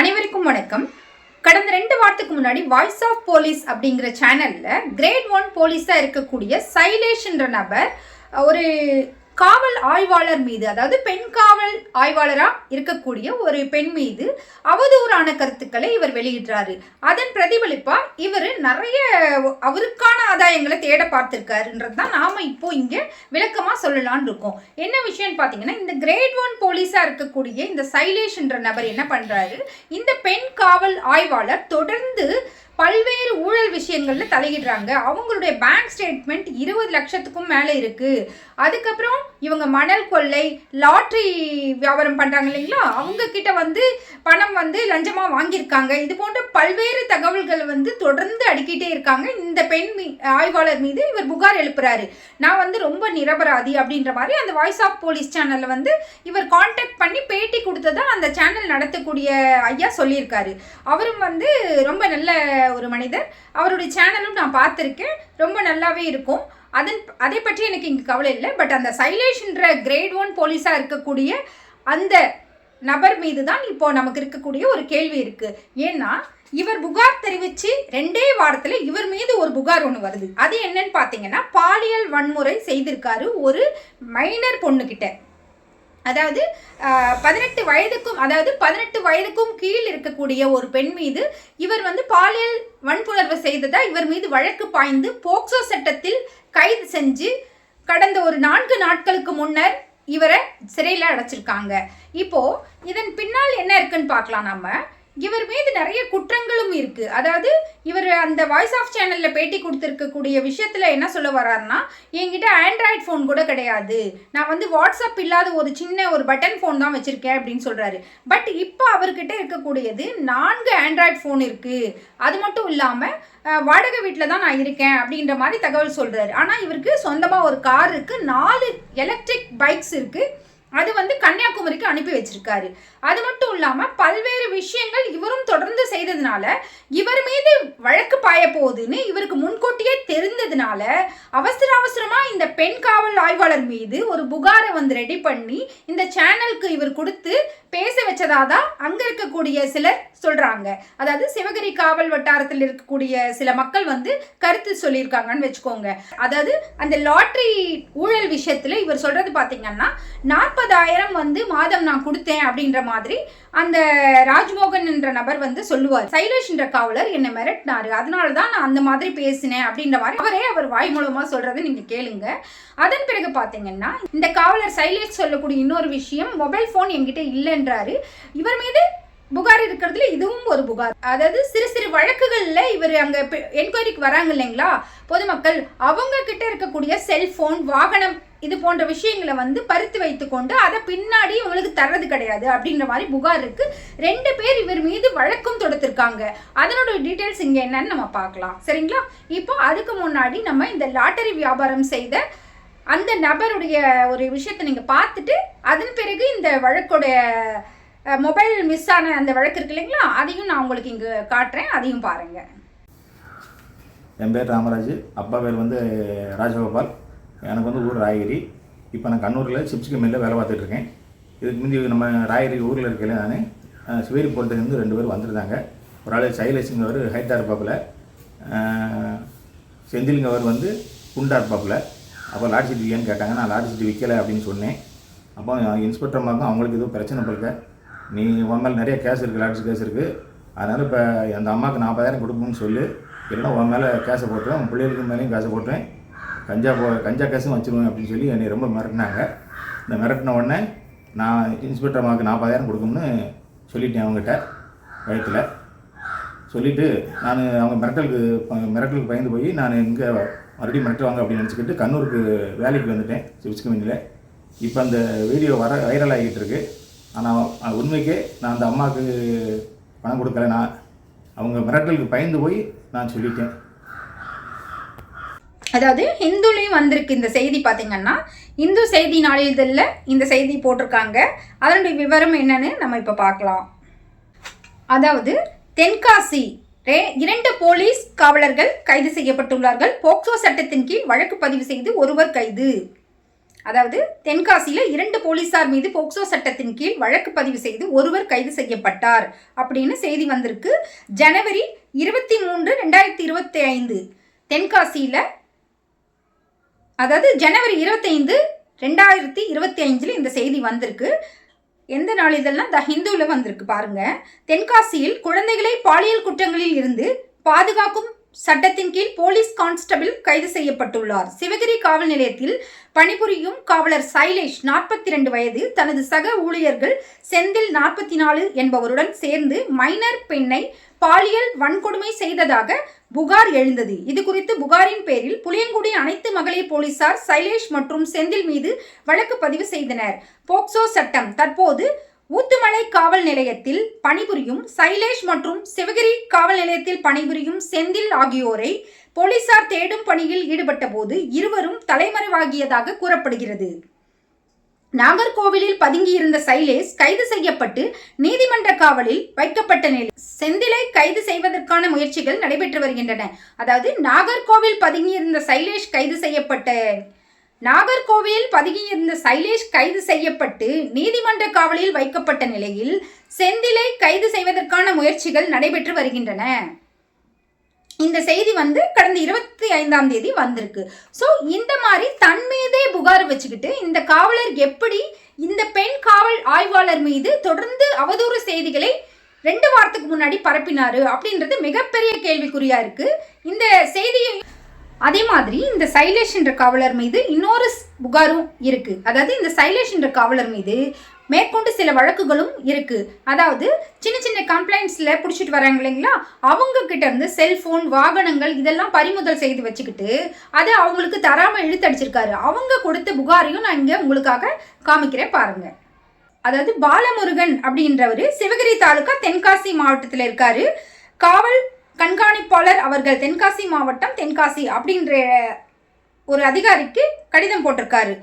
அனைவருக்கும் வணக்கம். கடந்த ரெண்டு வாரத்துக்கு முன்னாடி வாய்ஸ் ஆஃப் போலீஸ் அப்படிங்கிற சேனல்ல கிரேட் ஒன் போலீஸா இருக்கக்கூடிய சைலேஷ்ன்ற நபர் ஒரு காவல் ஆய்வாளர் மீது அதாவது பெண் காவல் ஆய்வாளராக இருக்கக்கூடிய ஒரு பெண் மீது அவதூறான கருத்துக்களை இவர் வெளியிடுறாரு. அதன் பிரதிபலிப்பாக இவர் நிறைய அவருக்கான ஆதாயங்களை தேட பார்த்துருக்காருன்றது தான் நாம் இப்போ இங்கே விளக்கமாக சொல்லலான் இருக்கோம். என்ன விஷயம்னு பார்த்தீங்கன்னா இந்த கிரேட் ஒன் போலீஸாக இருக்கக்கூடிய இந்த சைலேஷ்ன்ற நபர் என்ன பண்ணுறாரு இந்த பெண் காவல் ஆய்வாளர் தொடர்ந்து பல்வேறு ஊழல் விஷயங்களில் தலையிடுறாங்க. அவங்களுடைய பேங்க் ஸ்டேட்மெண்ட் இருபது லட்சத்துக்கும் மேலே இருக்குது அதுக்கப்புறம் இவங்க மணல் கொள்ளை லாட்ரி வியாபாரம் பண்ணுறாங்க இல்லைங்களா? அவங்க கிட்ட வந்து பணம் வந்து லஞ்சமாக வாங்கியிருக்காங்க. இது போன்ற பல்வேறு தகவல்கள் வந்து தொடர்ந்து அடிக்கிட்டே இருக்காங்க. இந்த பெண் மீ- ஆய்வாளர் மீது இவர் புகார் எழுப்புறாரு. நான் வந்து ரொம்ப நிரபராதி அப்படின்ற மாதிரி அந்த வாய்ஸ் ஆஃப் போலீஸ் சேனலில் வந்து இவர் காண்டாக்ட் பண்ணி பேட்டி கொடுத்ததா அந்த சேனல் நடத்தக்கூடிய ஐயா சொல்லியிருக்காரு. அவரும் வந்து ரொம்ப நல்ல ஒரு மனிதர். அவருடைய சேனலும் நான் பார்த்துருக்கேன். ரொம்ப நல்லாவே இருக்கும். அதன் அதை பற்றி எனக்கு இங்கே கவலை இல்லை. பட் அந்த சைலேஷ்ன்ற கிரேட் ஒன் போலீஸாக இருக்கக்கூடிய அந்த நபர் மீது தான் இப்போ நமக்கு இருக்கக்கூடிய ஒரு கேள்வி இருக்குது ஏன்னா இவர் புகார் தெரிவித்து ரெண்டே வாரத்தில் இவர் மீது ஒரு புகார் ஒன்று வருது. அது என்னன்னு பார்த்தீங்கன்னா பாலியல் வன்முறை செய்திருக்காரு ஒரு மைனர் பொண்ணுக்கிட்ட அதாவது பதினெட்டு வயதுக்கும் அதாவது பதினெட்டு வயதுக்கும் கீழ் இருக்கக்கூடிய ஒரு பெண் மீது இவர் வந்து பாலியல் வன்புணர்வு செய்ததா இவர் மீது வழக்கு பாய்ந்து போக்சோ சட்டத்தில் கைது செஞ்சு கடந்த ஒரு நான்கு நாட்களுக்கு முன்னர் இவரை சிறையில் அடைச்சிருக்காங்க. இப்போ இதன் பின்னால் என்ன இருக்குன்னு பார்க்கலாம் நம்ம. இவர் மீது நிறைய குற்றங்களும் இருக்கு. அதாவது இவர் அந்த வாய்ஸ் ஆஃப் சேனல்ல பேட்டி கொடுத்துருக்கக்கூடிய விஷயத்துல என்ன சொல்ல வர்றாருன்னா என்கிட்ட ஆண்ட்ராய்ட் ஃபோன் கூட கிடையாது. நான் வந்து வாட்ஸ்அப் இல்லாத ஒரு சின்ன ஒரு பட்டன் ஃபோன் தான் வச்சிருக்கேன் அப்படின்னு சொல்றாரு. பட் இப்போ அவர்கிட்ட இருக்கக்கூடியது நான்கு ஆண்ட்ராய்ட் ஃபோன் இருக்கு. அது மட்டும் இல்லாம வாடகை வீட்டில் தான் நான் இருக்கேன் அப்படின்ற மாதிரி தகவல் சொல்றாரு. ஆனால் இவருக்கு சொந்தமாக ஒரு கார் இருக்கு. நாலு எலக்ட்ரிக் பைக்ஸ் இருக்குது அது வந்து கன்னியாகுமரிக்கு அனுப்பி வச்சிருக்காரு. அது மட்டும் இல்லாமல் பல்வேறு விஷயங்கள் இவரும் தொடர்ந்து செய்ததுனால இவர் மீது வழக்கு பாய போகுதுன்னு இவருக்கு முன்கூட்டியே தெரிந்ததுனால அவசர அவசரமாக இந்த பெண் காவல் ஆய்வாளர் மீது ஒரு புகாரை வந்து ரெடி பண்ணி இந்த சேனலுக்கு இவர் கொடுத்து பேச வச்சதா தான் அங்கே இருக்கக்கூடிய சிலர் சொல்கிறாங்க அதாவது சிவகிரி காவல் வட்டாரத்தில் இருக்கக்கூடிய சில மக்கள் வந்து கருத்து சொல்லியிருக்காங்கன்னு வச்சுக்கோங்க. அதாவது அந்த லாட்ரி ஊழல் விஷயத்தில் இவர் சொல்கிறது பார்த்தீங்கன்னா நாற்பது நாற்பதாயிரம் வந்து மாதம் நான் கொடுத்தேன் அப்படின்ற மாதிரி அந்த ராஜ்மோகன் என்ற நபர் வந்து சொல்லுவார். சைலேஷ் என்ற காவலர் என்னை மிரட்டினாரு. அதனால தான் நான் அந்த மாதிரி பேசினேன் அப்படின்ற மாதிரி அவரே அவர் வாய் மூலமா சொல்றதை நீங்க கேளுங்க. அதன் பிறகு பாத்தீங்கன்னா இந்த காவலர் சைலேஷ் சொல்லக்கூடிய இன்னொரு விஷயம் மொபைல் ஃபோன் என்கிட்ட இல்லைன்றாரு. இவர் மீது புகார் இருக்கிறதுல இதுவும் ஒரு புகார். அதாவது சிறு சிறு வழக்குகளில் இவர் அங்கே என்கொயரிக்கு வராங்க இல்லைங்களா? பொதுமக்கள் அவங்க கிட்ட இருக்கக்கூடிய செல்போன் வாகனம் இது போன்ற விஷயங்களை வந்து பறித்து வைத்துக்கொண்டு அதை பின்னாடி இவங்களுக்கு தர்றது கிடையாது அப்படின்ற மாதிரி புகார் இருக்கு. ரெண்டு பேர் இவர் மீது வழக்கும் தொடுத்திருக்காங்க. அதனோட டீட்டெயில்ஸ் இங்கே என்னன்னு நம்ம பார்க்கலாம். சரிங்களா? இப்போ அதுக்கு முன்னாடி நம்ம இந்த லாட்டரி வியாபாரம் செய்த அந்த நபருடைய ஒரு விஷயத்தை நீங்கள் பார்த்துட்டு அதன் பிறகு இந்த வழக்குடைய மொபைல் மிஸ் ஆன அந்த வழக்கு இருக்கு இல்லைங்களா? அதையும் நான் உங்களுக்கு இங்கே காட்டுறேன். அதையும் பாருங்க. என் பேர் ராமராஜ். அப்பா பேர் வந்து ராஜகோபால். எனக்கு வந்து ஊர் ராயகிரி. இப்போ நான் கண்ணூரில் சிப்ஸ் கம்பெனியில் வேலை பார்த்துட்ருக்கேன் இதுக்கு முந்தி நம்ம ராயகிரி ஊரில் இருக்கல நான். சிவேரி போட்டதுலேருந்து ரெண்டு பேர் வந்திருந்தாங்க. ஒரு ஆள் சைலேஷுங்கவர் ஹைதராபாப்பில் செந்திலுங்க செந்திலுங்கவர் வந்து குண்டா இருப்பாப்புல அப்போ லாட்ஜி டிவியான்னு கேட்டாங்க. நான் லாட்ஜி டிவி விற்கலை அப்படின்னு சொன்னேன். அப்போ இன்ஸ்பெக்டர் மாதிரி அவங்களுக்கு எதுவும் பிரச்சனை போல நீ உன் மேலே நிறைய கேஸ் இருக்குது லாட்சி கேஸ் இருக்குது அதனால் இப்போ அந்த அம்மாவுக்கு நாற்பதாயிரம் கொடுக்கணும்னு சொல்லு. இல்லைன்னா உன் மேலே கேஸை போட்டுருவேன் உன் பிள்ளைகளுக்கு மேலேயும் கேஸை போட்டுருவேன் கஞ்சா போ கஞ்சா கேஸும் வச்சிருவேன் அப்படின்னு சொல்லி என்னை ரொம்ப மிரட்டினாங்க. இந்த மிரட்டின உடனே நான் இன்ஸ்பெக்டர் அம்மாவுக்கு நாற்பதாயிரம் கொடுக்கும்னு சொல்லிட்டேன் அவங்ககிட்ட வயிற்றில் சொல்லிவிட்டு நான் அவங்க மிரட்டலுக்கு மிரட்டலுக்கு பயந்து போய் நான் இங்கே மறுபடியும் மிரட்டுவாங்க அப்படின்னு நினச்சிக்கிட்டு கண்ணூருக்கு வேலைக்கு வந்துட்டேன் சிப்ஸ் கம்பெனியில் இப்போ அந்த வீடியோ வர வைரல் ஆகிட்டு இருக்குது ஆனால் உண்மைக்கே நான் அந்த அம்மாவுக்கு பணம் கொடுக்கல. நான் அவங்க மிரட்டலுக்கு பயந்து போய் நான் சொல்லிட்டேன். அதாவது ஹிந்துலையும் வந்திருக்கு இந்த செய்தி பார்த்தீங்கன்னா இந்து செய்தி நாளிதழில் இந்த செய்தி போட்டிருக்காங்க. அதனுடைய விவரம் என்னன்னு நம்ம இப்போ பார்க்கலாம் அதாவது தென்காசி இரண்டு போலீஸ் காவலர்கள் கைது செய்யப்பட்டுள்ளார்கள். போக்சோ சட்டத்தின் கீழ் வழக்கு பதிவு செய்து ஒருவர் கைது. அதாவது தென்காசியில் இரண்டு போலீசார் மீது போக்சோ சட்டத்தின் கீழ் வழக்கு பதிவு செய்து ஒருவர் கைது செய்யப்பட்டார் அப்படின்னு செய்தி வந்திருக்கு. ஜனவரி இருபத்தி மூன்று ரெண்டாயிரத்தி இருபத்தி ஐந்து தென்காசியில் அதாவது ஜனவரி இருபத்தைந்து ரெண்டாயிரத்தி இருபத்தி ஐந்தில் இந்த செய்தி வந்திருக்கு. எந்த நாளிதழ்லாம் த ஹிந்துவில் வந்திருக்கு பாருங்க. தென்காசியில் குழந்தைகளை பாலியல் குற்றங்களில் இருந்து பாதுகாக்கும் சட்டத்தின் கீழ் போலீஸ் கான்ஸ்டபிள் கைது செய்யப்பட்டுள்ளார். சிவகிரி காவல் நிலையத்தில் பணிபுரியும் காவலர் சைலேஷ் நாற்பத்தி ரெண்டு வயது தனது சக ஊழியர்கள் செந்தில் நாற்பத்தி நாலு என்பவருடன் சேர்ந்து மைனர் பெண்ணை பாலியல் வன்கொடுமை செய்ததாக புகார் எழுந்தது. இது குறித்து புகாரின் பேரில் புளியங்குடி அனைத்து மகளிர் போலீசார் சைலேஷ் மற்றும் செந்தில் மீது வழக்கு பதிவு செய்தனர். போக்சோ சட்டம் தற்போது ஊத்துமலை காவல் நிலையத்தில் பணிபுரியும் சைலேஷ் மற்றும் சிவகிரி காவல் நிலையத்தில் பணிபுரியும் செந்தில் ஆகியோரை போலீசார் தேடும் பணியில் ஈடுபட்ட போது இருவரும் தலைமறைவாகியதாக கூறப்படுகிறது. நாகர்கோவிலில் பதுங்கியிருந்த சைலேஷ் கைது செய்யப்பட்டு நீதிமன்ற காவலில் வைக்கப்பட்ட நிலை செந்திலை கைது செய்வதற்கான முயற்சிகள் நடைபெற்று வருகின்றன. அதாவது நாகர்கோவில் பதுங்கியிருந்த சைலேஷ் கைது செய்யப்பட்ட நாகர்கோவிலில் பதுங்கியிருந்த சைலேஷ் கைது செய்யப்பட்டு நீதிமன்ற காவலில் வைக்கப்பட்ட நிலையில் செந்திலை கைது செய்வதற்கான முயற்சிகள் நடைபெற்று வருகின்றன. இந்த செய்தி வந்து கடந்த இருபத்தி ஐந்தாம் தேதி வந்திருக்கு. ஸோ இந்த மாதிரி தன் மீதே புகார் வச்சுக்கிட்டு இந்த காவலர் எப்படி இந்த பெண் காவல் ஆய்வாளர் மீது தொடர்ந்து அவதூறு செய்திகளை ரெண்டு வாரத்துக்கு முன்னாடி பரப்பினாரு அப்படின்றது மிகப்பெரிய கேள்விக்குறியா இருக்கு. இந்த செய்தியை அதே மாதிரி இந்த சைலேஷ் என்ற காவலர் மீது இன்னொரு புகாரும் இருக்கு. அதாவது இந்த சைலேஷ் என்ற காவலர் மீது மேற்கொண்டு சில வழக்குகளும் இருக்கு. அதாவது சின்ன சின்ன கம்ப்ளைண்ட்ஸில் பிடிச்சிட்டு வராங்க இல்லைங்களா? அவங்க கிட்ட இருந்து செல்போன் வாகனங்கள் இதெல்லாம் பறிமுதல் செய்து வச்சுக்கிட்டு அதை அவங்களுக்கு தராமல் இழுத்தடிச்சிருக்காரு அவங்க கொடுத்த புகாரையும் நான் இங்கே உங்களுக்காக காமிக்கிறேன் பாருங்க. அதாவது பாலமுருகன் அப்படின்றவர் சிவகிரி தாலுகா தென்காசி மாவட்டத்தில் இருக்காரு. காவல் கண்காணிப்பாளர் அவர்கள் தென்காசி மாவட்டம் தென்காசி அப்படின்ற ஒரு அதிகாரிக்கு கடிதம் போட்டிருக்காரு.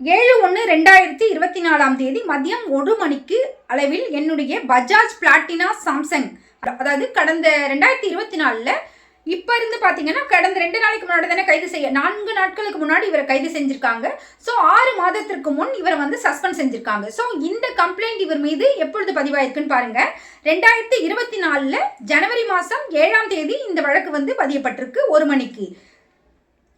ஏழு ஒன்று ரெண்டாயிரத்தி இருபத்தி நாலாம் தேதி மதியம் ஒரு மணிக்கு அளவில் என்னுடைய பஜாஜ் பிளாட்டினா சாம்சங். அதாவது கடந்த ரெண்டாயிரத்தி இருபத்தி நாலில் இப்போ இருந்து பார்த்தீங்கன்னா கடந்த ரெண்டு நாளைக்கு முன்னாடி தானே கைது செய்ய நான்கு நாட்களுக்கு முன்னாடி இவரை கைது செஞ்சிருக்காங்க. ஸோ ஆறு மாதத்திற்கு முன் இவரை வந்து சஸ்பெண்ட் செஞ்சிருக்காங்க. ஸோ இந்த கம்ப்ளைண்ட் இவர் மீது எப்பொழுது பதிவாயிருக்குன்னு பாருங்க. ரெண்டாயிரத்தி இருபத்தி நாலில் ஜனவரி மாதம் ஏழாம் தேதி இந்த வழக்கு வந்து பதியப்பட்டிருக்கு. ஒரு மணிக்கு.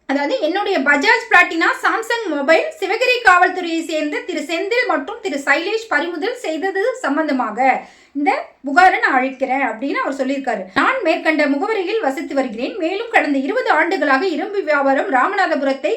அதாவது என்னுடைய Bajaj Platina Samsung mobile Sivagiri காவல்துறையை சேர்ந்த திரு செந்தில் மற்றும் திரு சைலேஷ் பறிமுதல் செய்தது சம்பந்தமாக இந்த புகாரை நான் அழைக்கிறேன் அப்படின்னு அவர் சொல்லியிருக்காரு. நான் மேற்கண்ட முகவரியில் வசித்து வருகிறேன். மேலும் கடந்த இருபது ஆண்டுகளாக இரும்பு வியாபாரம் ராமநாதபுரத்தை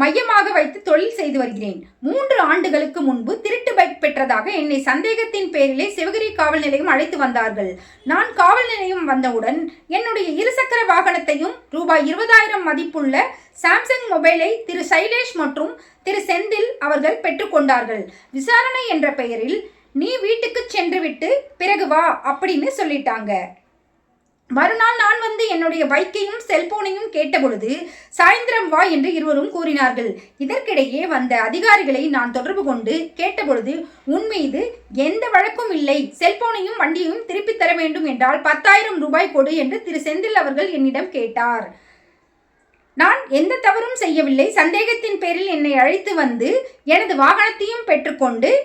மையமாக வைத்து தொழில் செய்து வருகிறேன். மூன்று ஆண்டுகளுக்கு முன்பு திருட்டு பைக் பெற்றதாக என்னை சந்தேகத்தின் பேரிலே சிவகிரி காவல் நிலையம் அழைத்து வந்தார்கள். நான் காவல் நிலையம் வந்தவுடன் என்னுடைய இருசக்கர வாகனத்தையும் ரூபாய் இருபதாயிரம் மதிப்புள்ள சாம்சங் மொபைலை திரு சைலேஷ் மற்றும் திரு செந்தில் அவர்கள் பெற்றுக்கொண்டார்கள் விசாரணை என்ற பெயரில் நீ வீட்டுக்கு சென்றுவிட்டு பிறகு வா அப்படின்னு சொல்லிட்டாங்க. மறுநாள் நான் வந்து என்னுடைய பைக்கையும் செல்போனையும் கேட்டபொழுது சாயந்திரம் வா என்று இருவரும் கூறினார்கள். இதற்கிடையே வந்த அதிகாரிகளை நான் தொடர்பு கொண்டு கேட்டபொழுது உன் மீது எந்த வழக்கும் இல்லை. செல்போனையும் வண்டியையும் திருப்பித் தர வேண்டும் என்றால் பத்தாயிரம் ரூபாய் கொடு என்று திரு செந்தில் அவர்கள் என்னிடம் கேட்டார். நான் எந்த தவறும் செய்யவில்லை. சந்தேகத்தின் பேரில் என்னை அழைத்து வந்து எனது வாகனத்தையும் பெற்றுக்கொண்டு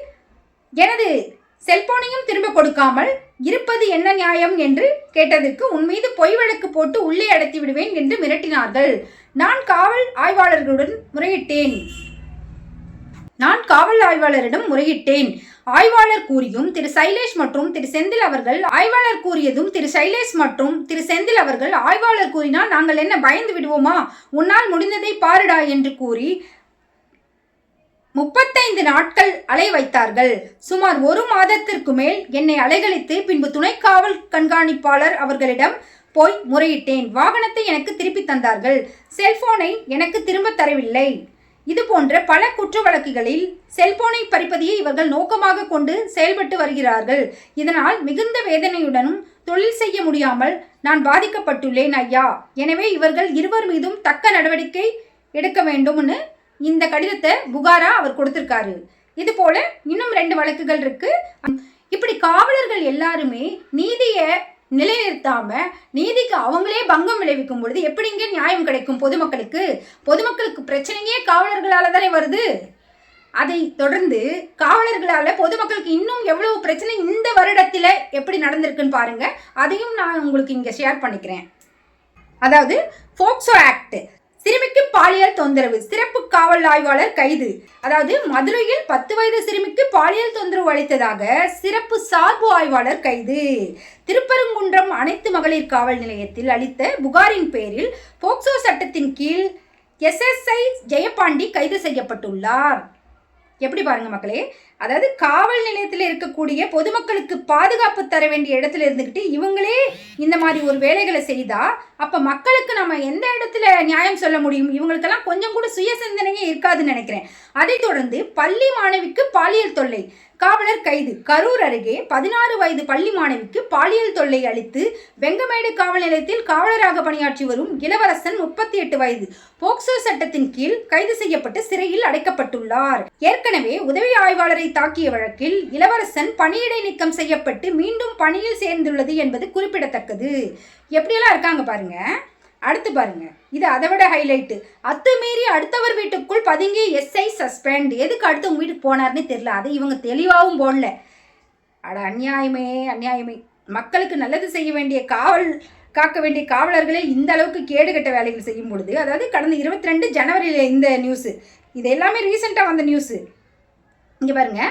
எனது செல்போனையும் திரும்ப கொடுக்காமல் இருப்பது என்ன நியாயம் என்று கேட்டதற்கு உன் மீது பொய் வழக்கு போட்டு உள்ளே அடைத்து விடுவேன் என்று மிரட்டினார்கள். நான் காவல் ஆய்வாளர்களுடன் முறையிட்டேன். நான் காவல் ஆய்வாளரிடம் முறையிட்டேன். ஆய்வாளர் கூறியும் திரு சைலேஷ் மற்றும் திரு செந்தில் அவர்கள் ஆய்வாளர் கூறியதும் திரு சைலேஷ் மற்றும் திரு செந்தில் அவர்கள் ஆய்வாளர் கூறினால் நாங்கள் என்ன பயந்து விடுவோமா? உன்னால் முடிந்ததை பாருடா என்று கூறி முப்பத்தைந்து நாட்கள் அலை வைத்தார்கள். சுமார் ஒரு மாதத்திற்கு மேல் என்னை அலைகழித்து பின்பு துணை காவல் கண்காணிப்பாளர் அவர்களிடம் போய் முறையிட்டேன். வாகனத்தை எனக்கு திருப்பி தந்தார்கள். செல்போனை எனக்கு திரும்ப தரவில்லை. இது போன்ற பல குற்ற வழக்குகளில் செல்போனை பறிப்பதையே இவர்கள் நோக்கமாக கொண்டு செயல்பட்டு வருகிறார்கள். இதனால் மிகுந்த வேதனையுடனும் தொழில் செய்ய முடியாமல் நான் பாதிக்கப்பட்டுள்ளேன் ஐயா. எனவே இவர்கள் இருவர் மீதும் தக்க நடவடிக்கை எடுக்க வேண்டும்னு இந்த கடிதத்தை புகாரா அவர் கொடுத்திருக்காரு. இது போல இன்னும் ரெண்டு வழக்குகள் இருக்கு. இப்படி காவலர்கள் எல்லாருமே நீதியை நிலைநிறுத்தாம நீதிக்கு அவங்களே பங்கம் விளைவிக்கும் பொழுது எப்படிங்க நியாயம் கிடைக்கும் பொதுமக்களுக்கு? பொதுமக்களுக்கு பிரச்சனையே காவலர்களால தானே வருது. அதை தொடர்ந்து காவலர்களால பொதுமக்களுக்கு இன்னும் எவ்வளவு பிரச்சனை இந்த வருடத்துல எப்படி நடந்திருக்குன்னு பாருங்க. அதையும் நான் உங்களுக்கு இங்க ஷேர் பண்ணிக்கிறேன். அதாவது போக்சோ ஆக்ட் சிறுமிக்கு பாலியல் தொந்தரவு சிறப்பு காவல் ஆய்வாளர் கைது. அதாவது மதுரையில் பத்து வயது சிறுமிக்கு பாலியல் தொந்தரவு அளித்ததாக சிறப்பு சார்பு ஆய்வாளர் கைது. திருப்பரங்குன்றம் அனைத்து மகளிர் காவல் நிலையத்தில் அளித்த புகாரின் பேரில் போக்சோ சட்டத்தின் கீழ் எஸ்எஸ்ஐ ஜெயபாண்டி கைது செய்யப்பட்டுள்ளார். எப்படி பாருங்க மக்களே? அதாவது காவல் நிலையத்தில் இருக்கக்கூடிய பொதுமக்களுக்கு பாதுகாப்பு தர வேண்டிய இடத்துல இருந்துக்கிட்டு இவங்களே இந்த மாதிரி ஒரு வேலைகளை செய்தா அப்போ மக்களுக்கு நம்ம எந்த இடத்துல நியாயம் சொல்ல முடியும்? இவங்களுக்கெல்லாம் கொஞ்சம் கூட சுய சிந்தனையே இருக்காதுன்னு நினைக்கிறேன். அதைத் தொடர்ந்து பள்ளி மாணவிக்கு பாலியல் தொல்லை. காவலர் கைது. கரூர் அருகே பதினாறு வயது பள்ளி மாணவிக்கு பாலியல் தொல்லை அளித்து வெங்கமேடு காவல் நிலையத்தில் காவலராக பணியாற்றி வரும் இளவரசன் முப்பத்தி எட்டு வயது. போக்சோ சட்டத்தின் கீழ் கைது செய்யப்பட்டு சிறையில் அடைக்கப்பட்டுள்ளார். ஏற்கனவே உதவி ஆய்வாளரை தாக்கிய வழக்கில் இளவரசன் பணியிடை நீக்கம் செய்யப்பட்டு மீண்டும் பணியில் சேர்ந்துள்ளது என்பது குறிப்பிடத்தக்கது. எப்படியெல்லாம் இருக்காங்க பாருங்க. அடுத்து பாருங்க. இது அதை விட ஹைலைட்டு அத்துமீறி அடுத்தவர் வீட்டுக்குள் பதுங்கி எஸ்ஐ சஸ்பெண்ட் எதுக்கு அடுத்து உங்கள் வீட்டுக்கு போனார்னே தெரியல. அதை இவங்க தெளிவாகவும் போடல. அட அநியாயமே அநியாயமே. மக்களுக்கு நல்லது செய்ய வேண்டிய காவல் காக்க வேண்டிய காவலர்களே இந்த அளவுக்கு கேடுகட்ட வேலைகள் செய்யும் பொழுது அதாவது கடந்த இருபத்தி ரெண்டு ஜனவரியில் இந்த நியூஸு இது எல்லாமே ரீசெண்டாக வந்த நியூஸு இங்கே பாருங்க.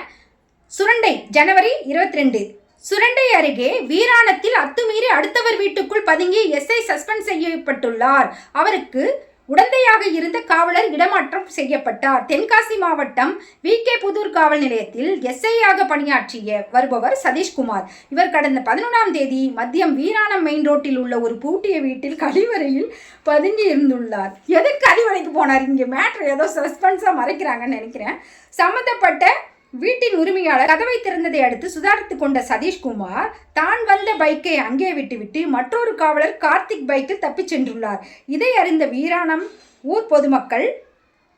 சுரண்டை ஜனவரி இருபத்தி ரெண்டு சுரண்டை அருகே வீராணத்தில் அத்துமீறி அடுத்தவர் வீட்டுக்குள் பதுங்கி எஸ்ஐ சஸ்பெண்ட் செய்யப்பட்டுள்ளார். அவருக்கு உடந்தையாக இருந்த காவலர் இடமாற்றம் செய்யப்பட்டார். தென்காசி மாவட்டம் வி. கே. புதூர் காவல் நிலையத்தில் எஸ்ஐயாக பணியாற்றிய வருபவர் சதீஷ்குமார். இவர் கடந்த பதினொன்றாம் தேதி மதியம் வீராணம் மெயின் ரோட்டில் உள்ள ஒரு பூட்டிய வீட்டில் கழிவறையில் பதுங்கி இருந்துள்ளார் எதுக்கு கழிவறைக்கு போனார்? இங்கே மேட்ரு ஏதோ சஸ்பென்ஸாக மறைக்கிறாங்கன்னு நினைக்கிறேன். சம்மந்தப்பட்ட வீட்டின் உரிமையாளர் கதவை திறந்ததை அடுத்து சுதாரித்துக் கொண்ட சதீஷ்குமார் தான் வந்த பைக்கை அங்கே விட்டுவிட்டு மற்றொரு காவலர் கார்த்திக் பைக்கில் தப்பிச் சென்றுள்ளார். இதை அறிந்த வீராணம் ஊர் பொதுமக்கள்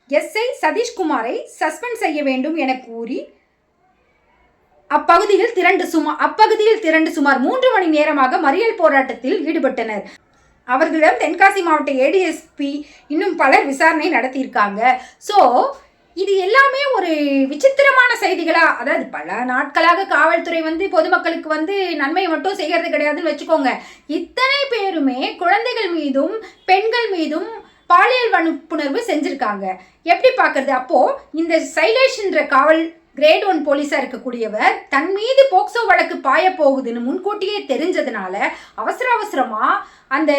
எஸ்ஐ சதீஷ்குமாரை சஸ்பெண்ட் செய்ய வேண்டும் என கூறி அப்பகுதியில் திரண்டு சுமார் அப்பகுதியில் திரண்டு சுமார் மூன்று மணி நேரமாக மறியல் போராட்டத்தில் ஈடுபட்டனர். அவர்களிடம் தென்காசி மாவட்ட ஏடிஎஸ்பி இன்னும் பலர் விசாரணை நடத்தியிருக்காங்க. ஸோ இது எல்லாமே ஒரு விசித்திரமான செய்திகளா? அதாவது பல நாட்களாக காவல்துறை வந்து பொதுமக்களுக்கு வந்து நன்மை மட்டும் செய்கிறது கிடையாதுன்னு வச்சுக்கோங்க. இத்தனை பேருமே குழந்தைகள் மீதும் பெண்கள் மீதும் பாலியல் வன்புணர்வு செஞ்சிருக்காங்க. எப்படி பார்க்கறது? அப்போ இந்த சைலேஷ்ன்ற காவல் கிரேட் ஒன் போலீஸா இருக்கக்கூடியவர் தன் மீது போக்சோ வழக்கு பாய போகுதுன்னு முன்கூட்டியே தெரிஞ்சதுனால அவசர அவசரமா அந்த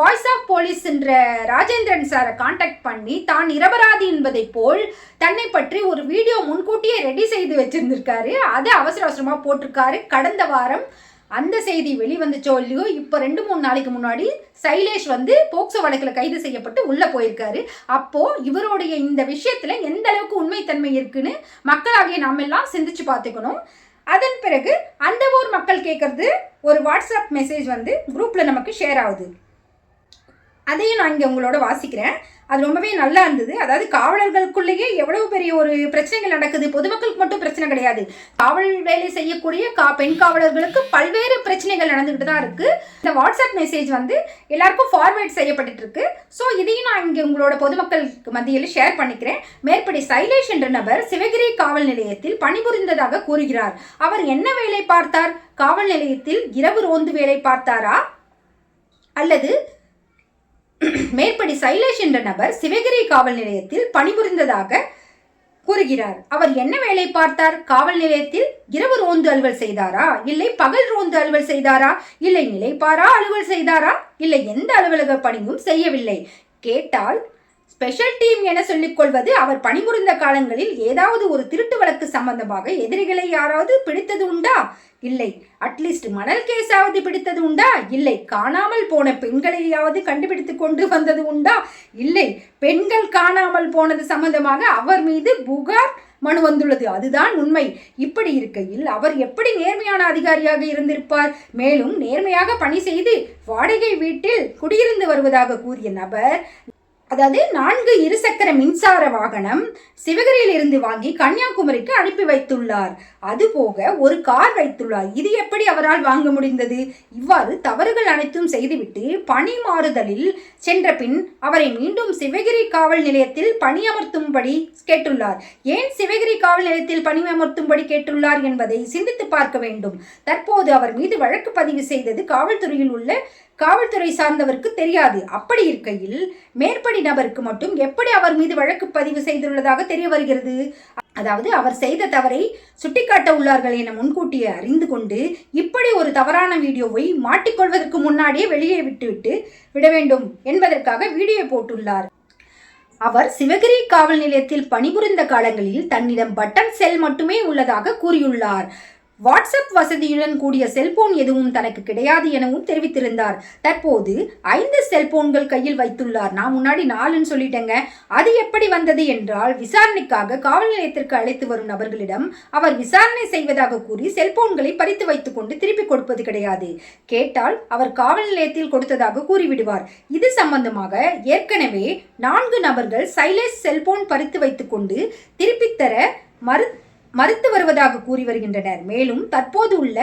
வாய்ஸ் ஆஃப் போலீஸ்ன்ற ராஜேந்திரன் சாரை காண்டாக்ட் பண்ணி தான் நிரபராதி என்பதை போல் தன்னை பற்றி ஒரு வீடியோ முன்கூட்டியே ரெடி செய்து வச்சிருந்திருக்காரு. அதை அவசர அவசரமா போட்டிருக்காரு. கடந்த வாரம் அந்த செய்தி வெளிவந்துச்சோ இல்லையோ இப்போ ரெண்டு மூணு நாளைக்கு முன்னாடி சைலேஷ் வந்து போக்சோ வழக்கில் கைது செய்யப்பட்டு உள்ளே போயிருக்காரு. அப்போது இவருடைய இந்த விஷயத்தில் எந்த அளவுக்கு உண்மைத்தன்மை இருக்குன்னு மக்களாகிய நாம் எல்லாம் சிந்திச்சு பார்த்துக்கணும். அதன் பிறகு அந்த ஊர் மக்கள் கேட்கறது ஒரு வாட்ஸ்அப் மெசேஜ் வந்து குரூப்பில் நமக்கு ஷேர் ஆகுது. அதையும் நான் இங்கே உங்களோட வாசிக்கிறேன். அது ரொம்பவே நல்லா இருந்தது. அதாவது காவலர்களுக்குள்ளேயே எவ்வளவு பெரிய ஒரு பிரச்சனைகள் நடக்குது. பொதுமக்களுக்கு மட்டும் பிரச்சனை கிடையாது. காவல் வேலை செய்யக்கூடிய கா பெண் காவலர்களுக்கு பல்வேறு பிரச்சனைகள் நடந்துகிட்டு தான் இருக்கு. இந்த வாட்ஸ்அப் மெசேஜ் வந்து எல்லாருக்கும் ஃபார்வேர்ட் செய்யப்பட்டு இருக்கு. ஸோ இதையும் நான் இங்கே உங்களோட பொதுமக்களுக்கு மத்தியில் ஷேர் பண்ணிக்கிறேன். மேற்படி சைலேஷ் என்ற நபர் சிவகிரி காவல் நிலையத்தில் பணிபுரிந்ததாக கூறுகிறார். அவர் என்ன வேலை பார்த்தார்? காவல் நிலையத்தில் இரவு ரோந்து வேலை பார்த்தாரா? அல்லது மேற்படி சைலேஷ் என்ற நபர் சிவகிரி காவல் நிலையத்தில் பணிபுரிந்ததாக கூறுகிறார். அவர் என்ன வேலை பார்த்தார்? காவல் நிலையத்தில் இரவு ரோந்து அலுவல் செய்தாரா? இல்லை பகல் ரோந்து அலுவல் செய்தாரா? இல்லை நிலைப்பாரா? அலுவல் செய்தாரா? இல்லை எந்த அலுவலக பணியும் செய்யவில்லை. கேட்டால் ஸ்பெஷல் டீம் என சொல்லிக் கொள்வது அவர் பணிபுரிந்த காலங்களில் ஏதாவது ஒரு திருட்டு வழக்கு சம்பந்தமாக எதிரிகளை யாராவது பிடித்தது உண்டா? இல்லை. அட்லீஸ்ட் மணல் கேஸாவது பிடித்தது உண்டா? இல்லை. காணாமல் போன பெண்களையாவது கண்டுபிடித்து கொண்டு வந்தது உண்டா? இல்லை. பெண்கள் காணாமல் போனது சம்பந்தமாக அவர் மீது புகார் மனு வந்துள்ளது. அதுதான் உண்மை. இப்படி இருக்கையில் அவர் எப்படி நேர்மையான அதிகாரியாக இருந்திருப்பார்? மேலும் நேர்மையாக பணி செய்து வாடகை வீட்டில் குடியிருந்து வருவதாக கூறிய நபர் அதாவது நான்கு இருசக்கர மின்சார வாகனம் சிவகிரியில் இருந்து வாங்கி கன்னியாகுமரிக்கு அனுப்பி வைத்துள்ளார். அதுபோக ஒரு கார் வைத்துள்ளார். இது எப்படி அவரால் வாங்க முடிந்தது? இவ்வாறு தவறுகள் அனைத்தும் செய்துவிட்டு பணி மாறுதலில் சென்ற பின் அவரை மீண்டும் சிவகிரி காவல் நிலையத்தில் பணியமர்த்தும்படி கேட்டுள்ளார். ஏன் சிவகிரி காவல் நிலையத்தில் பணியமர்த்தும்படி கேட்டுள்ளார் என்பதை சிந்தித்து பார்க்க வேண்டும். தற்போது அவர் மீது வழக்கு பதிவு செய்தது காவல்துறையில் உள்ள காவல்துறை சார்ந்தவருக்கு தெரியாது. அப்படி இருக்கையில் மேற்படி நபருக்கு மட்டும் எப்படி அவர் மீது வழக்கு பதிவு செய்துள்ளதாக தெரிய வருகிறது? அதாவது அவர் செய்த தவறை சுட்டிக்காட்ட உள்ளார்கள் என முன்கூட்டியே அறிந்து கொண்டு இப்படி ஒரு தவறான வீடியோவை மாட்டிக்கொள்வதற்கு முன்னாடியே வெளியே விட்டுவிட்டு விட வேண்டும் என்பதற்காக வீடியோ போட்டுள்ளார். அவர் சிவகிரி காவல் நிலையத்தில் பணிபுரிந்த காலங்களில் தன்னிடம் பட்டன் செல் மட்டுமே உள்ளதாக கூறியுள்ளார். வாட்ஸ்அப் வசதியுடன் கூடிய செல்போன் எதுவும் தனக்கு கிடையாது எனவும் தெரிவித்திருந்தார். தற்போது ஐந்து செல்போன்கள் கையில் வைத்துள்ளார். நான் முன்னாடி நாலுன்னு சொல்லிட்டேங்க. அது எப்படி வந்தது என்றால் விசாரணைக்காக காவல் நிலையத்திற்கு அழைத்து வரும் நபர்களிடம் அவர் விசாரணை செய்வதாக கூறி செல்போன்களை பறித்து வைத்துக் கொண்டு திருப்பி கொடுப்பது கிடையாது. கேட்டால் அவர் காவல் நிலையத்தில் கொடுத்ததாக கூறிவிடுவார். இது சம்பந்தமாக ஏற்கனவே நான்கு நபர்கள் சைலேஷ் செல்போன் பறித்து வைத்துக்கொண்டு திருப்பித்தர மறு மறுத்து வருவதாக கூறி வருகின்றனர். மேலும் தற்போது உள்ள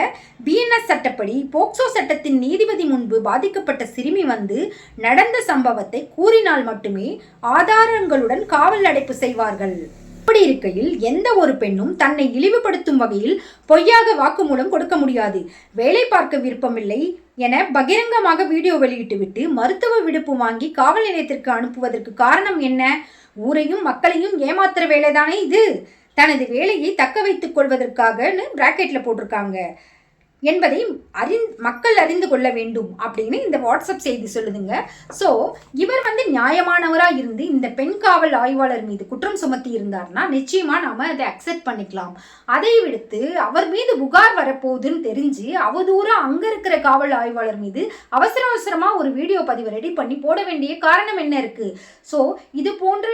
பிஎன்எஸ் சட்டப்படி போக்சோ சட்டத்தின் நீதிபதி முன்பு பாதிக்கப்பட்ட சிறுமி வந்து நடந்த சம்பவத்தை கூறினால் மட்டுமே ஆதாரங்களுடன் காவல் அடைப்பு செய்வார்கள். அப்படி இருக்கையில் எந்த ஒரு பெண்ணும் தன்னை இழிவுபடுத்தும் வகையில் பொய்யாக வாக்குமூலம் கொடுக்க முடியாது. வேலை பார்க்க விருப்பமில்லை என பகிரங்கமாக வீடியோ வெளியிட்டுவிட்டு மருத்துவ விடுப்பு வாங்கி காவல் நிலையத்திற்கு அனுப்புவதற்கு காரணம் என்ன? ஊரையும் மக்களையும் ஏமாத்துற வேலைதானே இது? தனது வேலையை தக்க வைத்துக் கொள்வதற்காகன்னு பிராக்கெட்ல போட்டிருக்காங்க. என்பதை அறிந் மக்கள் அறிந்து கொள்ள வேண்டும் அப்படின்னு இந்த வாட்ஸ்அப் செய்தி சொல்லுதுங்க. ஸோ இவர் வந்து நியாயமானவராக இருந்து இந்த பெண் காவல் ஆய்வாளர் மீது குற்றம் சுமத்தி இருந்தார்னா நிச்சயமாக நாம் அதை அக்செப்ட் பண்ணிக்கலாம். அதை விடுத்து அவர் மீது புகார் வரப்போகுதுன்னு தெரிஞ்சு அவதூறம் அங்கே இருக்கிற காவல் ஆய்வாளர் மீது அவசர அவசரமாக ஒரு வீடியோ பதிவு ரெடி பண்ணி போட வேண்டிய காரணம் என்ன இருக்குது ஸோ இது போன்ற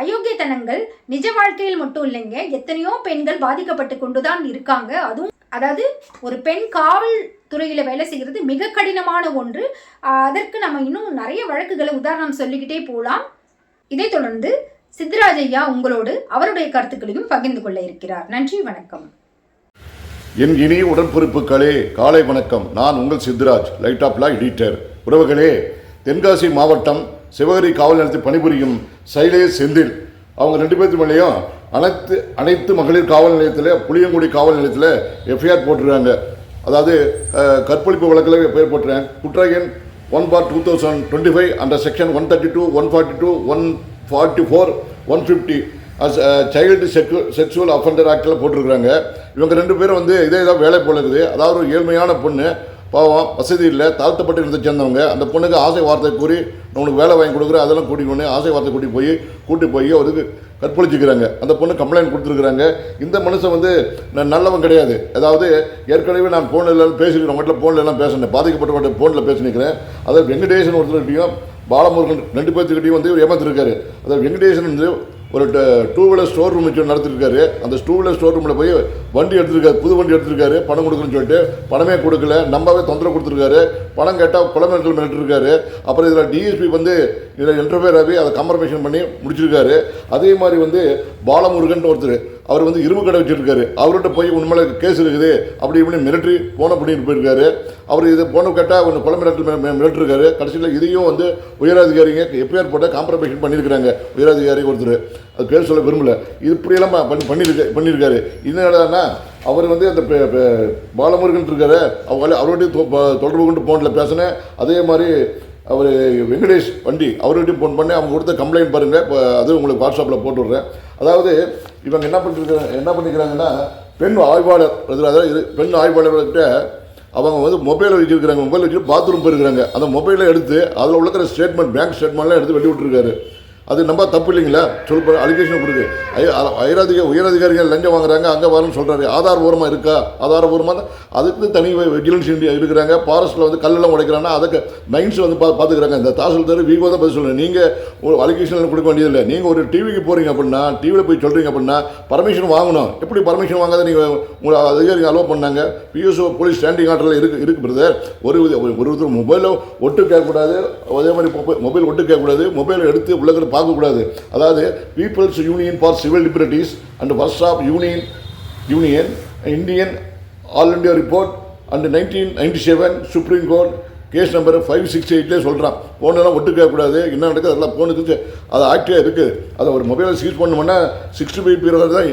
அயோக்கியத்தனங்கள் நிஜ வாழ்க்கையில் மட்டும் இல்லைங்க. எத்தனையோ பெண்கள் பாதிக்கப்பட்டு கொண்டுதான் இருக்காங்க. அதுவும் அதாவது ஒரு பெண் காவல் துறையில் வேலை செய்கிறது மிக கடினமான ஒன்று. அதற்கு நம்ம இன்னும் நிறைய வழக்குகளை உதாரணம் சொல்லிக்கிட்டே போகலாம் இதைத் தொடர்ந்து சித்தராஜ் உங்களோடு அவருடைய கருத்துக்களையும் பகிர்ந்து கொள்ள இருக்கிறார். நன்றி வணக்கம். என் இனிய உடன்பொறுப்புகளே காலை வணக்கம். நான் உங்கள் Chitraj light of law editor உறவுகளே தென்காசி மாவட்டம் சிவகிரி காவல் நிலையத்தில் பணிபுரியும் சைலேஷ் செந்தில். அவங்க ரெண்டு பேர்த்து மேலேயும் அனைத்து அனைத்து மகளிர் காவல் நிலையத்தில் புளியங்குடி காவல் நிலையத்தில் எஃப்ஐஆர் போட்டிருக்காங்க. அதாவது கற்பழிப்பு வழக்கில் பெயர் போட்டுறேன் குற்ற எண் one four two thousand twenty five under section one thirty two one forty two one forty four one fifty as child sexu sexual offender ஆக்டில் போட்டிருக்கிறாங்க. இவங்க ரெண்டு பேரும் வந்து இதே தான் வேலை போல இருக்குது. அதாவது ஒரு ஏழ்மையான பொண்ணு பாவம் வசதி இல்லை தாழ்த்தப்பட்டு இடத்தை சேர்ந்தவங்க. அந்த பொண்ணுக்கு ஆசை வார்த்தை கூறி உனக்கு வேலை வாங்கி கொடுக்குறேன் அதெல்லாம் கூட்டிட்டு ஆசை வார்த்தை கூட்டி போய் கூட்டி போய் அவருக்கு கற்பழிச்சுக்கிறாங்க. அந்த பொண்ணு கம்ப்ளைண்ட் கொடுத்துருக்குறாங்க. இந்த மனுஷன் வந்து ந- நல்லவன் கிடையாது. அதாவது ஏற்கனவே நான் ஃபோனில் பேசிக்கிறேன் மட்டும் ஃபோனில் எல்லாம் பேசினேன். பாதிக்கப்பட்டவர்கிட்ட ஃபோனில் பேசினிக்கிறேன் அதாவது வெங்கடேசன் ஒருத்தர்கிட்டையும் பாலமுருகன் ரெண்டு பேர்த்துக்கிட்டையும் வந்து இவர் ஏமாத்திருக்காரு. அதாவது வெங்கடேசன் வந்து ஒரு டூ வீலர் ஸ்டோர் ரூம் வச்சு நடத்திருக்காரு. அந்த டூ வீலர் ஸ்டோர் ரூமில் போய் வண்டி எடுத்திருக்காரு புது வண்டி எடுத்திருக்காரு பணம் கொடுக்குறேன்னு சொல்லிட்டு. பணமே கொடுக்கல நம்மவே தொந்தரவு கொடுத்துருக்காரு. பணம் கேட்டால் குளமேட்டில் மிரட்டிருக்காரு. அப்புறம் இதில் டிஎஸ்பி வந்து இதில் இன்டர்ஃபியர் ஆகி அதை கம்பர்மேஷன் பண்ணி முடிச்சிருக்காரு. அதே மாதிரி வந்து பாலமுருகன் ஒருத்தர். அவர் வந்து இரும்பு கடை வச்சுருக்காரு. அவர்கிட்ட போய் உண்மையில கேஸ் இருக்குது அப்படி இப்படி மிரட்டி போன பண்ணிட்டு போயிருக்காரு. அவர் இதை போன கேட்டால் ஒன்று கொலை மிரட்டல் மிரட்டிருக்காரு. கடைசியில் இதையும் வந்து உயரதிகாரிங்க எப்பயார் போட்டால் காம்ப்ரமைஷன் பண்ணியிருக்கிறாங்க. உயரதிகாரி ஒருத்தர். அது பேர் சொல்ல விரும்பல. இது இப்படியெல்லாம் பண்ணி பண்ணியிருக்க பண்ணியிருக்காரு என்னடான்னா அவர் வந்து அந்த பாலமுருகன் இருக்காரு. அவங்க அவருடைய தொடர்பு கொண்டு ஃபோனில் பேசினேன். அதே மாதிரி அவர் வெங்கடேஷ் வண்டி அவர்கிட்டையும் ஃபோன் பண்ணி அவங்க கொடுத்த கம்ப்ளைண்ட் பாருங்கள் இப்போ அது உங்களுக்கு வாட்ஸ்அப்பில் போட்டு விட்றேன். அதாவது இவங்க என்ன பண்ணிருக்கிறாங்க என்ன பண்ணிக்கிறாங்கன்னா பெண் ஆய்வாளர் அதாவது இது பெண் ஆய்வாளர்கிட்ட அவங்க வந்து மொபைலை வச்சுருக்கிறாங்க மொபைல் வச்சுட்டு பாத்ரூம் போயிருக்கிறாங்க. அந்த மொபைலை எடுத்து அதில் உள்ள ஸ்டேட்மெண்ட் பேங்க் ஸ்டேட்மெண்ட்லாம் எடுத்து வெளி விட்டுருக்காரு அது நம்ம தப்பு இல்லைங்களா? சொல் அலிகேஷன் கொடுக்கு ஐ- உயரதிக உயரதிகாரிகள் லஞ்சம் வாங்குறாங்க அங்கே வரணும்னு சொல்கிறாரு ஆதாரபூர்வமாக இருக்கா? ஆதாரபூர்வமாக அதுக்கு தனி விஜிலன்ஸ் இந்தியா இருக்கிறாங்க. ஃபாரஸ்ட்டில் வந்து கல்லெல்லாம் உடைக்கிறாங்கன்னா அதுக்கு மைன்ஸ் வந்து பா பார்த்துக்கிறாங்க இந்த தாசில்தார் வீகோ தான் பதில் சொல்லுங்கள் நீங்கள் ஒரு அலிகேஷன் கொடுக்க வேண்டியதில்லை. நீங்கள் ஒரு டிவிக்கு போகிறீங்க அப்படின்னா டிவியில் போய் சொல்கிறீங்க அப்படின்னா பர்மிஷன் வாங்கணும். எப்படி பர்மிஷன் வாங்காத நீங்கள் உங்களை அதிகாரிகள் அலோவ் பண்ணாங்க? பிஎஸ்ஓ போலீஸ் ஸ்டாண்டிங் ஆர்டரில் இருக்கு இருக்கு பிரதர் ஒரு ஒரு ஒருத்தர் மொபைலில் ஒட்டு கேட்கக்கூடாது அதே மாதிரி மொபைல் ஒட்டு கேட்கக்கூடாது மொபைல் எடுத்து உள்ளக்கிற ஆகக்கூடாது. அதாவது peoples union for civil liberties and first of union union Indian all India report and nineteen ninety seven supreme court case number five six எயிட்லேயே சொல்கிறான் ஃபோனெல்லாம் ஒட்டு கேட்கக்கூடாது என்ன நடக்குது? அதெல்லாம் ஃபோனுக்கு அது ஆக்டிவாக இருக்குது அதை ஒரு மொபைலில் சீஸ் பண்ணோம்னா சிக்ஸ்டி ஃபைவ் பீரியட் தான்.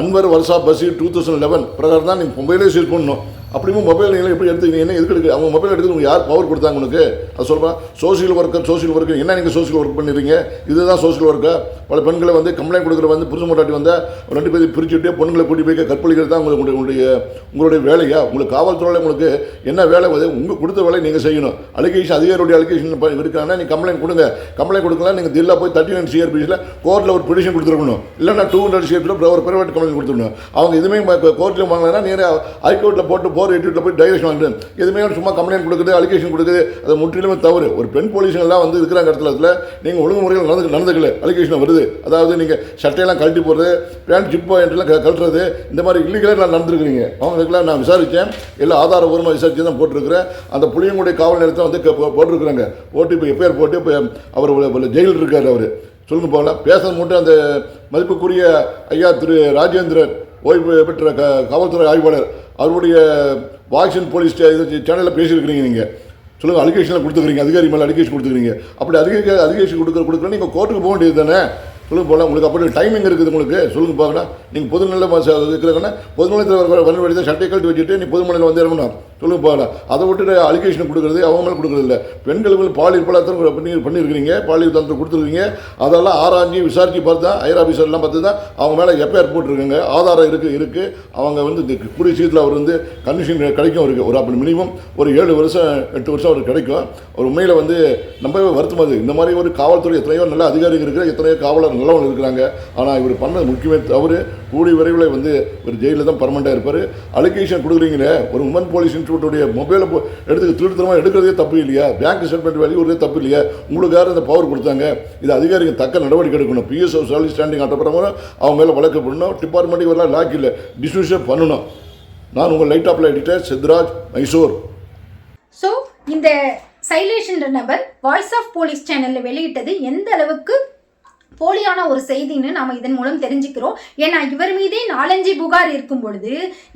அன்வர் வருஷா பஸ்ஸு டூ தௌசண்ட் லெவன் பிரகாரம் தான் நீங்கள் மொபைலே சீஸ் பண்ணணும். அப்படியும் மொபைல் நீங்கள் எப்படி எடுத்துக்கிறீங்க என்ன எதுக்கு எடுக்கு? அவங்க மொபைல் எடுத்து உங்களுக்கு யார் பவர் கொடுத்தாங்க உனக்கு? அது சொல்கிறேன் சோசியல் ஒர்க்கர் சோசியல் ஒர்க்கர் என்ன நீங்கள் சோசியல் ஒர்க் பண்ணுறீங்க இதுதான் சோஷியல் ஒர்க்கு பல பெண்களை வந்து கம்ப்ளைண்ட் கொடுக்குற வந்து புருஷ மட்டாட்டி வந்தால் ரெண்டு பேரும் பிரிச்சுட்டு பொண்ணுங்களை கூட்டி போய் கற்பழிக்கிறது தான் உங்களுக்கு உங்களுடைய உங்களுடைய வேலையா? உங்களுக்கு காவல்துறையில் உங்களுக்கு என்ன வேலை வந்து உங்கள் கொடுத்த வேலையை நீங்கள் செய்யணும். அலிகேஷன் அதிகாரியுடைய அலிகேஷன் இருக்காங்கன்னா நீங்கள் கம்ப்ளைண்ட் கொடுங்க. கம்ப்ளைண்ட் கொடுக்கலாம் நீங்கள் தில்லா போய் தேர்ட்டி நைன் சிஆர்பிஸில் கோர்ட்டில் ஒரு பிடிஷன் கொடுத்துருக்கணும். இல்லைன்னா டூ ஹண்ட்ரட் சிஆர்பியில் ஒரு ப்ரைவேட் கம்ப்ளைண்ட் கொடுத்துருக்கணும். அவங்க எதுவுமே கோர்ட்டில் வாங்கலைன்னா நேராக ஹைகோர்ட்டில் போட்டு ஓவர் எட்டில் போய் டைரக்ஷன் வாங்கிட்டு எதுவுமே சும்மா கம்ப்ளைண்ட் கொடுக்குது அலிகேஷன் கொடுக்குது. அது முற்றிலுமே தவறு. ஒரு பெண் போலீஸுங்கெல்லாம் வந்து இருக்கிறாங்க இடத்துல நீங்கள் ஒழுங்கு முறையில் நடந்து நடந்துக்கல. அலிகேஷன் வருது. அதாவது நீங்கள் சட்டையெல்லாம் கழட்டி போடுறது பேண்ட் ஜிப்போ என்றெல்லாம் கழட்டுறது இந்த மாதிரி இல்லீகலாக நான் நடந்துருக்கிறீங்க. அவங்களுக்குலாம் நான் விசாரித்தேன் ஆதார ஆதாரபூர்வமாக விசாரித்து தான் போட்டிருக்கிறேன். அந்த புளியங்குடி காவல் நிலையத்தை வந்து போட்டிருக்கிறாங்க. போட்டு இப்போ எஃப்ஐஆர் போட்டு இப்போ அவர் உள்ள- ஜெயிலில் இருக்கார் அவர். சொல்லுங்க போகலாம். பேசுறது மட்டும் அந்த மதிப்புக்குரிய ஐயா திரு ராஜேந்திரன் ஓய்வு பெற்ற க காவல்துறை ஆய்வாளர் அவருடைய வாக்சின் போலீஸ் சேனலில் பேசியிருக்கிறீங்க நீங்கள் சொல்லுங்கள் அலிகேஷனில் கொடுத்துக்கிறீங்க. அதிகாரி மேலே அலிகேஷன் கொடுத்துக்கிறீங்க. அப்படி அதிகாரி அலிகேஷன் கொடுக்குற கொடுக்குறேன் நீங்கள் கோர்ட்டுக்கு போக வேண்டியது தானே. சொல்லுங்க போகலாம் உங்களுக்கு அப்படி டைமிங் இருக்குது உங்களுக்கு. சொல்லுங்க பார்க்கலாம் நீங்கள் பொதுநிலை இருக்கிறாங்கன்னா பொதுநிலையத்தில் வர வழி சட்டை கழட்டி வச்சுட்டு நீ பொதுமலையில் வந்து இறங்கணும். சொல்லுங்க போகலாம் அதை விட்டு அலிகேஷன் கொடுக்குறது அவங்க மேலே கொடுக்குறது இல்லை. பெண்களுக்கு பாலியல் பலாத்திரம் பண்ணி பண்ணியிருக்கிறீங்க பாலியல் தந்திரம் கொடுத்துருக்கீங்க. அதெல்லாம் ஆராய்ஞ்சி விசாரிச்சு பார்த்து தான் ஐயர் ஆஃபீஸர்லாம் பார்த்து தான் அவங்க மேலே எஃப்ஐஆர் போட்டிருக்காங்க. ஆதாரம் இருக்குது இருக்குது அவங்க வந்து இந்த கூடிய சீட்டில் அவர் வந்து கண்டிஷன் கிடைக்கும் அவருக்கு. ஒரு அப்படி மினிமம் ஒரு ஏழு வருஷம் எட்டு வருஷம் அவருக்கு கிடைக்கும். ஒரு உண்மையில் வந்து நம்பவே வருத்தம் இந்த மாதிரி ஒரு காவல்துறை எத்தனையோ நல்ல அதிகாரிகள் இருக்கிற எத்தனையோ காவலர் நல்லவங்க இருக்கிறாங்க. ஆனால் இவர் பண்ணது முக்கியமே தவறு. கூடி விரைவில் வந்து ஒரு ஜெயிலில் தான் பர்மனெண்ட்டாக இருப்பார். அலிகேஷன் கொடுக்குறீங்களே ஒரு உமன் போலீஸ் இன்ஸ்டியூட்டுடைய மொபைலை போ எடுத்து திருத்தரமாக எடுக்கிறதே தப்பு இல்லையா? பேங்க் ஸ்டேட்மெண்ட் வெளியூறதே தப்பு இல்லையா? உங்களுக்கு யார் இந்த பவர் கொடுத்தாங்க? இது அதிகாரிகள் தக்க நடவடிக்கை எடுக்கணும். பிஎஸ்ஓ சாலி ஸ்டாண்டிங் ஆட்டப்படுறவங்க அவங்க மேலே வழக்கு போடணும். டிபார்ட்மெண்ட்டுக்கு வரலாம் லாக் இல்லை டிஸ்மிஷன் பண்ணணும். நான் உங்கள் லைட் ஆப்பில் எடிட்டர் சித்ராஜ் மைசூர். ஸோ இந்த சைலேஷ் என்ற நபர் வாய்ஸ் ஆஃப் போலீஸ் சேனலில் வெளியிட்டது எந்த அளவுக்கு போலியான ஒரு செய்தின்னு நாம இதன் மூலம் தெரிஞ்சுக்கிறோம். ஏன்னா இவர் மீதே நாலஞ்சு புகார் இருக்கும் பொழுது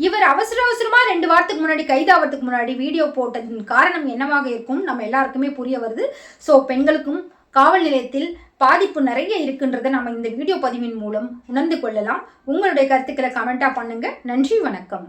இவர் அவசர அவசரமா ரெண்டு வாரத்துக்கு முன்னாடி கைதாவதுக்கு முன்னாடி வீடியோ போட்டதின் காரணம் என்னவாக இருக்கும் நம்ம எல்லாருக்குமே புரிய வருது. ஸோ பெண்களுக்கும் காவல் நிலையத்தில் பாதிப்பு நிறைய இருக்குன்றதை நம்ம இந்த வீடியோ பதிவின் மூலம் உணர்ந்து கொள்ளலாம். உங்களுடைய கருத்துக்களை கமெண்ட்டாக பண்ணுங்க. நன்றி வணக்கம்.